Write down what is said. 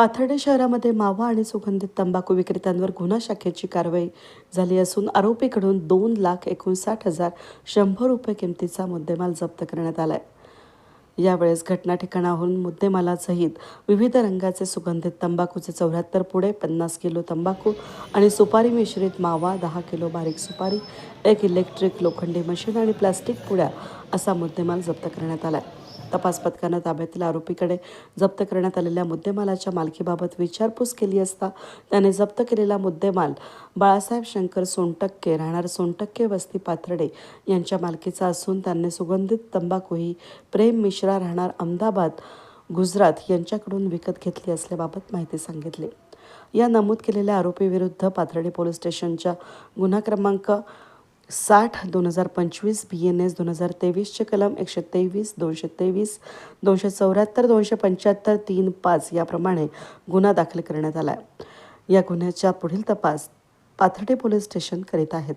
पाथर्डे शहरामध्ये मावा आणि सुगंधित तंबाखू विक्रेत्यांवर गुन्हा शाखेची कारवाई झाली असून आरोपीकडून दोन लाख एकोणसाठ हजार शंभर रुपये किमतीचा मुद्देमाल जप्त करण्यात आलाय. यावेळेस घटना ठिकाणाहून मुद्देमालासहित विविध रंगाचे सुगंधित तंबाखूचे चौऱ्याहत्तर पुडे पन्नास किलो तंबाखू आणि सुपारी मिश्रित मावा दहा किलो बारीक सुपारी एक इलेक्ट्रिक लोखंडी मशीन आणि प्लास्टिक पुड्या असा मुद्देमाल जप्त करण्यात आला आहे तपास पथकानं ताब्यातील आरोपीकडे जप्त करण्यात आलेल्या मुद्देमालाच्या मालकीबाबत विचारपूस केली असता त्याने जप्त केलेला मुद्देमाल बाळासाहेब शंकर सोनटक्के राहणार सोनटक्के वस्ती पाथर्डे यांच्या मालकीचा असून त्यांनी सुगंधित तंबाखूही प्रेम मिश्रा राहणार अहमदाबाद गुजरात यांच्याकडून विकत घेतली असल्याबाबत माहिती सांगितली. या नमूद केलेल्या आरोपीविरुद्ध पाथर्डे पोलीस स्टेशनच्या गुन्हा क्रमांक साठ दोन हजार पंचवीस बी एन एस दोन हजार तेवीसचे कलम एकशे तेवीस दोनशे तेवीस दोनशे चौऱ्याहत्तर दोनशे पंच्याहत्तर तीन पाच याप्रमाणे गुन्हा दाखल करण्यात आला आहे या गुन्ह्याचा पुढील तपास पाथर्डे पोलीस स्टेशन करीत आहेत.